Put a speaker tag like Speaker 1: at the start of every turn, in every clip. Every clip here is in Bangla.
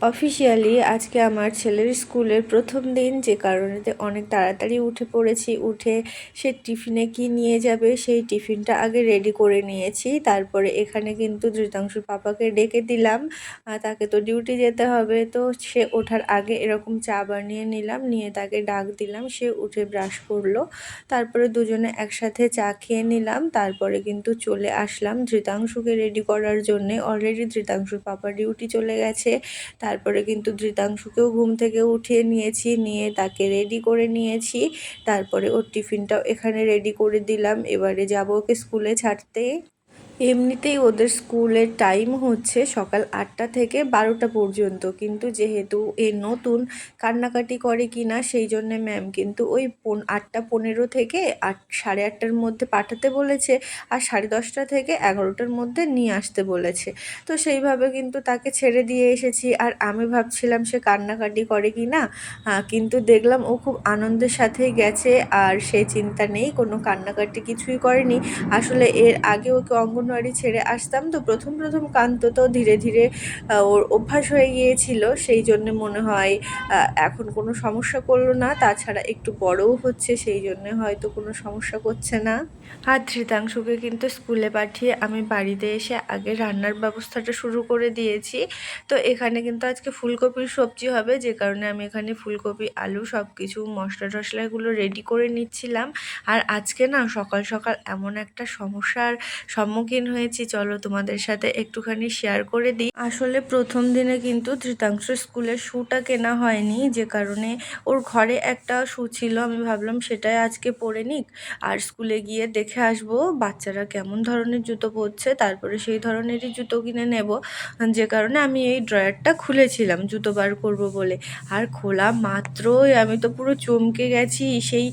Speaker 1: অফিসিয়ালি আজকে আমার ছেলের স্কুলের প্রথম দিন, যে কারণেতে অনেক তাড়াতাড়ি উঠে পড়েছি। উঠে সে টিফিনে কি নিয়ে যাবে, সেই টিফিনটা আগে রেডি করে নিয়েছি। তারপরে এখানে কিন্তু ধৃতাংশুর পাপাকে ডেকে দিলাম। তাকে তো ডিউটি যেতে হবে। তো সে ওঠার আগে এরকম চা বানিয়ে নিলাম, নিয়ে তাকে ডাক দিলাম। সে উঠে ব্রাশ করল। তারপরে দুজনে একসাথে চা খেয়ে নিলাম। তারপরে কিন্তু চলে আসলাম ধৃতাংশুকে রেডি করার জন্যে। অলরেডি ধৃতাংশুর পাপা ডিউটি চলে গেছে। তারপরে কিন্তু ধৃতাংশুকেও ঘুম থেকে উঠিয়ে নিয়েছি, নিয়ে তাকে রেডি করে নিয়েছি। তারপরে ওর টিফিনটাও এখানে রেডি করে দিলাম। এবারে যাব ওকে স্কুলে ছাড়তে। এমনিতেই ওদের স্কুলের টাইম হচ্ছে সকাল আটটা থেকে বারোটা পর্যন্ত। কিন্তু যেহেতু এ নতুন কান্নাকাটি করে কি না সেই জন্যে ম্যাম কিন্তু ওই আটটা পনেরো থেকে আট, সাড়ে আটটার মধ্যে পাঠাতে বলেছে আর সাড়ে দশটা থেকে এগারোটার মধ্যে নিয়ে আসতে বলেছে। তো সেইভাবে কিন্তু তাকে ছেড়ে দিয়ে এসেছি আর আমি ভাবছিলাম সে কান্নাকাটি করে কি না কিন্তু দেখলাম ও খুব আনন্দের সাথেই গেছে আর সে চিন্তা নেই, কোনো কান্নাকাটি কিছুই করেনি। আসলে এর আগে ওকে অঙ্গন অঙ্গনওয়াড়ি ছেড়ে আসতাম। তো প্রথম প্রথম কান্ত তো ধীরে ধীরে ওর অভ্যাস হয়ে গিয়েছিল। সেই জন্য মনে হয় এখন কোনো সমস্যা করল না। তাছাড়া একটু বড়ও হচ্ছে, সেই জন্য হয়তো কোনো সমস্যা করছে না। আর ধৃতাংশুকে কিন্তু স্কুলে পাঠিয়ে আমি বাড়িতে এসে আগে রান্নার ব্যবস্থাটা শুরু করে দিয়েছি। তো এখানে কিন্তু আজকে ফুলকপির সবজি হবে, যে কারণে আমি এখানে ফুলকপি, আলু সব কিছু মশলা টশলাগুলো রেডি করে নিচ্ছিলাম। আর আজকে না সকাল সকাল এমন একটা সমস্যার সম্মুখীন হয়েছি, চলো তোমাদের সাথে একটুখানি শেয়ার করে দিই। আসলে প্রথম দিনে কিন্তু ধৃতাংশ স্কুলের শ্যুটা কেনা হয়নি, যে কারণে ওর ঘরে একটা শ্যু ছিল, আমি ভাবলাম সেটাই আজকে পরে নিক। আর স্কুলে গিয়ে দেখে আসব, বাচ্চারা কেমন ধরনের জুতো পরছে, তারপরে সেই ধরনেরই জুতো কিনে নেব। যে কারণে আমি এই ড্রয়ারটা খুলেছিলাম, জুতো বার করব বলে। আর খোলা মাত্রই আমি তো পুরো চমকে গেছি, সেই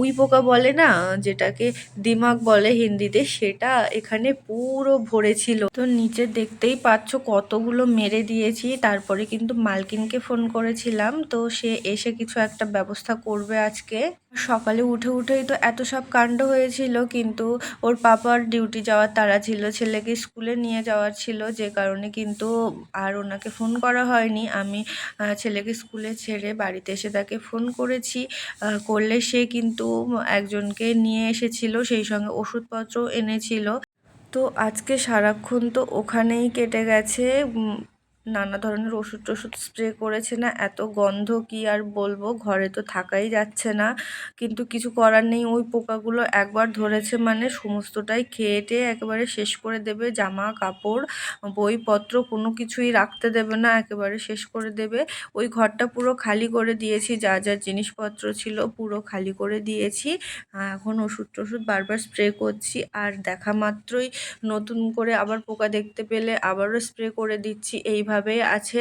Speaker 1: উই পোকা বলে না, যেটাকে দিমাগ বলে হিন্দিতে, সেটা এখানে পুরো ভরে ছিল। তো নিচে দেখতেই পাচ্ছ কতগুলো মেরে দিয়েছি। তারপরে কিন্তু মালকিনকে ফোন করেছিলাম। তো সে এসে কিছু একটা ব্যবস্থা করবে আজকে। সকালে উঠে উঠেই তো এত সব কাণ্ড হয়েছিল, কিন্তু ওর পাপার ডিউটি যাওয়ার তারা ছিল, ছেলেকে স্কুলে নিয়ে যাওয়ার ছিল, যে কারণে কিন্তু আর ওনাকে ফোন করা হয়নি। আমি ছেলেকে স্কুলে ছেড়ে বাড়িতে এসে তাকে ফোন করেছি। করলে সে কিন্তু একজনকে নিয়ে এসেছিল, সেই সঙ্গে ওষুধপত্র এনেছিল। তো আজকে সারাক্ষণ তো ওখানেই কেটে গেছে নানা ধরনের ওষুধ টষুধ স্প্রে করেছে না, এত গন্ধ কি আর বলব? ঘরে তো থাকাই যাচ্ছে না। কিন্তু কিছু করার নেই, ওই পোকাগুলো একবার ধরেছে মানে সমস্তটাই খেয়ে টেয়ে একেবারে শেষ করে দেবে জামা কাপড় বইপত্র কোনো কিছুই রাখতে দেবে না, একেবারে শেষ করে দেবে। ওই ঘরটা পুরো খালি করে দিয়েছি, যা যা জিনিসপত্র ছিল পুরো খালি করে দিয়েছি। এখন ওষুধ টষুধ বারবার স্প্রে করছি, আর দেখা মাত্রই নতুন করে আবার পোকা দেখতে পেলে আবারও স্প্রে করে দিচ্ছি। এইভাবে এভাবেই আছে।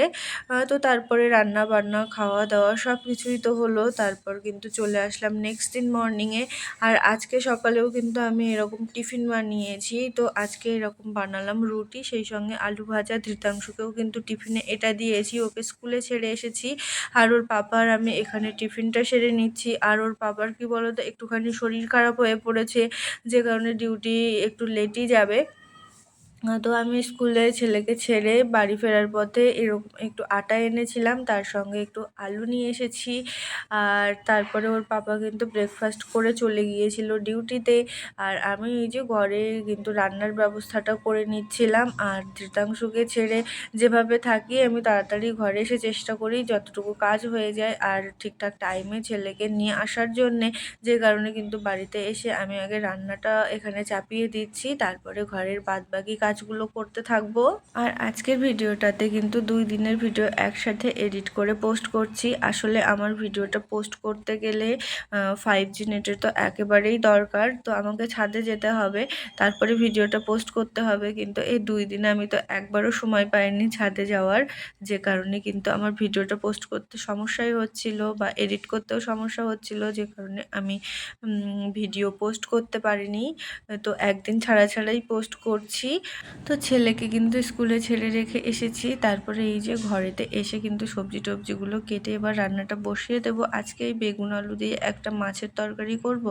Speaker 1: তো তারপরে রান্না বান্না খাওয়া দাওয়া সব কিছুই তো হলো। তারপর কিন্তু চলে আসলাম নেক্সট দিন মর্নিংয়ে আর আজকে সকালেও কিন্তু আমি এরকম টিফিন বানিয়েছি। তো আজকে এরকম বানালাম রুটি, সেই সঙ্গে আলু ভাজা, ধৃতাংশকেও কিন্তু টিফিনে এটা দিয়েছি। ওকে স্কুলে ছেড়ে এসেছি। আর ওর পাপার আমি এখানে টিফিনটা সেরে নিচ্ছি। আর ওর পাপার কি বলতো, একটুখানি শরীর খারাপ হয়ে পড়েছে। যে কারণে ডিউটি একটু লেটই যাবে। তো আমি স্কুলে ছেলেকে ছেড়ে বাড়ি ফেরার পথে এরকম একটু আটা এনেছিলাম, তার সঙ্গে একটু আলু নিয়ে এসেছি। আর তারপরে ওর পাপা কিন্তু ব্রেকফাস্ট করে চলে গিয়েছিল ডিউটিতে আর আমি এই যে ঘরে কিন্তু রান্নার ব্যবস্থাটা করে নিচ্ছিলাম। আর ধৃতাংশুকে ছেড়ে যেভাবে থাকি, আমি তাড়াতাড়ি ঘরে এসে চেষ্টা করি যতটুকু কাজ হয়ে যায়। আর ঠিকঠাক টাইমে ছেলেকে নিয়ে আসার জন্যে যে কারণে কিন্তু বাড়িতে এসে আমি আগে রান্নাটা এখানে চাপিয়ে দিচ্ছি। তারপরে ঘরের বাদবাকি কাজ কাজগুলো করতে থাকব। আর আজকের ভিডিওটাতে কিন্তু দুই দিনের ভিডিও একসাথে এডিট করে পোস্ট করছি। আসলে আমার ভিডিওটা পোস্ট করতে গেলে ফাইভ জি নেটের তো একেবারেই দরকার। তো আমাকে ছাদে যেতে হবে, তারপরে ভিডিওটা পোস্ট করতে হবে। কিন্তু এই দুই দিনে আমি তো একবারও সময় পাইনি ছাদে যাওয়ার। যে কারণে কিন্তু আমার ভিডিওটা পোস্ট করতে সমস্যাই হচ্ছিল বা এডিট করতেও সমস্যা হচ্ছিল। যে কারণে আমি ভিডিও পোস্ট করতে পারিনি। তো একদিন ছাড়া ছাড়াই পোস্ট করছি। তো ছেলেকে কিন্তু স্কুলে ছেড়ে রেখে এসেছি। তারপরে এই যে ঘরেতে এসে কিন্তু সবজি টবজিগুলো কেটে এবার রান্নাটা বসিয়ে দেব। আজকে এই বেগুন আলু দিয়ে একটা মাছের তরকারি করব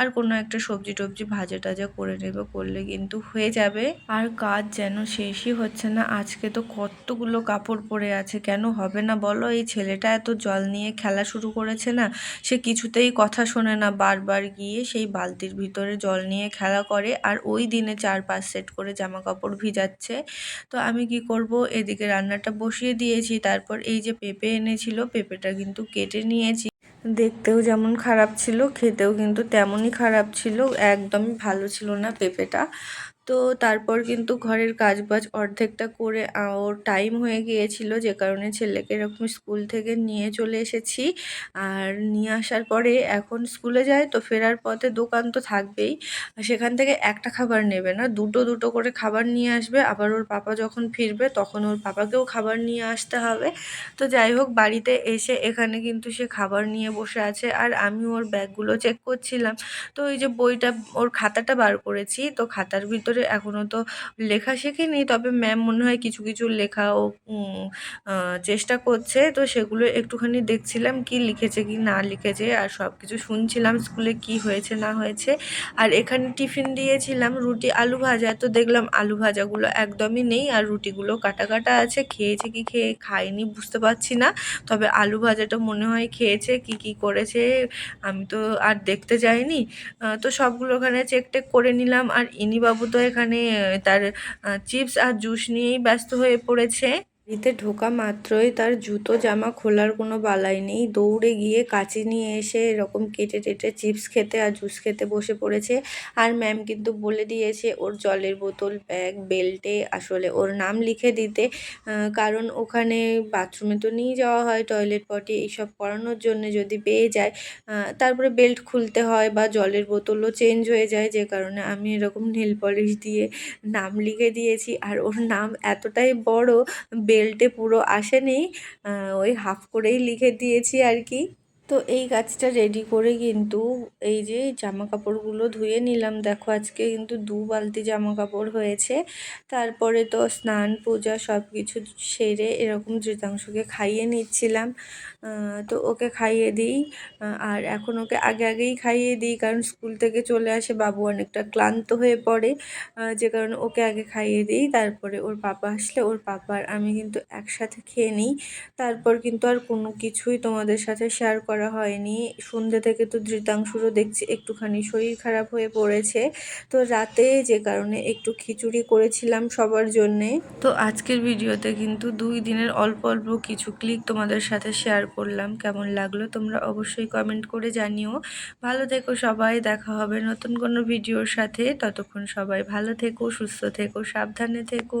Speaker 1: আর কোনো একটা সবজি টবজি ভাজা টাজা করে নেব, করলে কিন্তু হয়ে যাবে। আর কাজ যেন শেষই হচ্ছে না। আজকে তো কতগুলো কাপড় পরে আছে, কেন হবে না বলো? এই ছেলেটা এত জল নিয়ে খেলা শুরু করেছে না, সে কিছুতেই কথা শোনে না। বারবার গিয়ে সেই বালতির ভিতরে জল নিয়ে খেলা করে আর ওই দিনে চার পাঁচ সেট করে জামা কাপড় ভিজাচ্ছে। তো আমি কি করব? এদিকে রান্নাটা বসিয়ে দিয়েছি। তারপর এই যে পেঁপে এনেছিল, পেঁপেটা কিন্তু কেটে নিয়েছি। দেখতেও যেমন খারাপ ছিল, খেতেও কিন্তু তেমনই খারাপ ছিল। একদমই ভালো ছিল না পেঁপেটা। তো তারপর কিন্তু ঘরের কাজবাজ অর্ধেকটা করে ওর টাইম হয়ে গিয়েছিল, যে কারণে ছেলেকে এরকম স্কুল থেকে নিয়ে চলে এসেছি। আর নিয়ে আসার পরে এখন স্কুলে যায় তো ফেরার পথে দোকান তো থাকবেই। সেখান থেকে একটা খাবার নেবে না, দুটো দুটো করে খাবার নিয়ে আসবে। আবার ওর পাপা যখন ফিরবে তখন ওর পাপাকেও খাবার নিয়ে আসতে হবে। তো যাই হোক, বাড়িতে এসে এখানে কিন্তু সে খাবার নিয়ে বসে আছে আর আমি ওর ব্যাগগুলো চেক করছিলাম। তো ওই যে বইটা, ওর খাতাটা বার করেছি। তো খাতার ভিতরে ভিতরে এখনও তো লেখা শেখেনি। তবে ম্যাম মনে হয় কিছু কিছু লেখাও চেষ্টা করছে। তো সেগুলো একটুখানি দেখছিলাম কি লিখেছে, কি না লিখেছে, আর সব কিছু শুনছিলাম স্কুলে কি হয়েছে, না হয়েছে। আর এখানে টিফিন দিয়েছিলাম রুটি, আলু ভাজা। তো দেখলাম আলু ভাজাগুলো একদমই নেই, আর রুটিগুলো কাটা কাটা আছে। খেয়েছে কি খেয়ে খায়নি বুঝতে পারছি না। তবে আলু ভাজাটা মনে হয় খেয়েছে, কি কি করেছে, আমি তো আর দেখতে যাইনি। তো সবগুলো ওখানে চেক টেক করে নিলাম। আর ইনিবাবু তো এখানে তার চিপস আর জুস নিয়েই ব্যস্ত হয়ে পড়েছে। বাড়িতে ঢোকা মাত্রই তার জুতো, জামা খোলার কোনো বালাই নেই। দৌড়ে গিয়ে কাঁচি নিয়ে এসে এরকম কেটে টেটে চিপস খেতে আর জুস খেতে বসে পড়েছে। আর ম্যাম কিন্তু বলে দিয়েছে, ওর জলের বোতল, ব্যাগ, বেল্টে আসলে ওর নাম লিখে দিতে। কারণ ওখানে বাথরুমে তো নিয়ে যাওয়া হয়, টয়লেট পটি, এইসব করানোর জন্য যদি পেয়ে যায় তারপরে বেল্ট খুলতে হয় বা জলের বোতলও চেঞ্জ হয়ে যায়। যে কারণে আমি এরকম নীল পলিশ দিয়ে নাম লিখে দিয়েছি। আর ওর নাম এতটাই বড় বেল্টে পুরো আসেনি ওই হাফ করেই লিখে দিয়েছি আর কি। তো এই গাছটা রেডি করে কিন্তু এই যে জামা কাপড়গুলো ধুয়ে নিলাম। দেখো আজকে কিন্তু দু বালতি জামা কাপড় হয়েছে। তারপরে তো স্নান, পূজা সব কিছু সেরে এরকম ধৃতাংশকে খাইয়ে নিচ্ছিলাম। তো ওকে খাইয়ে দিই। আর এখন ওকে আগে আগেই খাইয়ে দিই কারণ স্কুল থেকে চলে আসে, বাবু অনেকটা ক্লান্ত হয়ে পড়ে। যে কারণে ওকে আগে খাইয়ে দিই। তারপরে ওর পাপা আসলে, ওর পাপার আমি কিন্তু একসাথে খেয়ে নিই। তারপর কিন্তু আর কোনো কিছুই তোমাদের সাথে শেয়ার করা হয়নি। সন্ধ্যে থেকে তো ধৃতাংশুরও দেখছি একটুখানি শরীর খারাপ হয়ে পড়েছে। তো রাতে যে কারণে একটু খিচুড়ি করেছিলাম সবার জন্যে। তো আজকের ভিডিওতে কিন্তু দুই দিনের অল্প অল্প কিছু ক্লিক তোমাদের সাথে শেয়ার করলাম। কেমন লাগল তোমরা অবশ্যই কমেন্ট করে জানিও। ভালো থেকো সবাই, দেখা হবে নতুন কোনো ভিডিওর সাথে। ততক্ষণ সবাই ভালো থেকো, সুস্থ থেকো, সাবধানে থেকো।